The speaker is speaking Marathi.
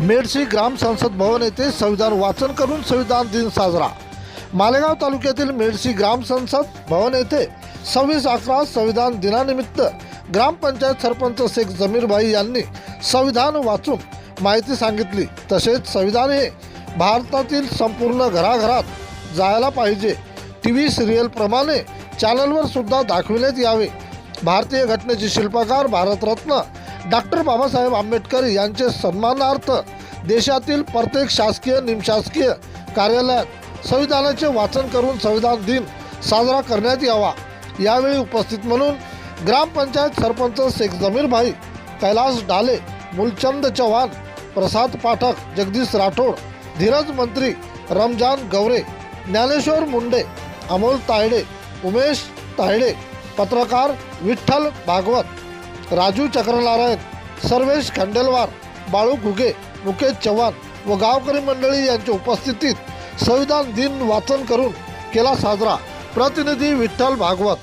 मेडशी ग्राम संसद भवन येथे संविधान वाचन करून संविधान दिन साजरा. मालेगाव तालुक्यातील मेडशी ग्राम संसद भवन येथे सव्वीस अकरा संविधान दिनानिमित्त ग्रामपंचायत सरपंच शेख जमीरभाई यांनी संविधान वाचून माहिती सांगितली. तसेच संविधान हे भारतातील संपूर्ण घराघरात जायला पाहिजे. टी व्ही सिरियलप्रमाणे चॅनलवर सुद्धा दाखविण्यात यावे. भारतीय घटनेचे शिल्पकार भारतरत्न डॉक्टर बाबासाहेब आंबेडकर यांचे सन्मानार्थ देशातील प्रत्येक शासकीय निमशासकीय कार्यालयात संविधानाचे वाचन करून संविधान दिन साजरा करण्यात यावा. यावेळी उपस्थित म्हणून ग्रामपंचायत सरपंच शेख जमीरभाई कैलास डाले मुलचंद चव्हाण प्रसाद पाठक जगदीश राठोड धीरज मंत्री रमजान गवरे ज्ञानेश्वर मुंडे अमोल तायडे उमेश तायडे पत्रकार विठ्ठल भागवत राजू चक्रनारायण सर्वेश खंडेलवार बाळू घुगे मुकेश चव्हाण व गावकरी मंडळी यांच्या उपस्थितीत संविधान दिन वाचन करून केला साजरा. प्रतिनिधी विठ्ठल भागवत.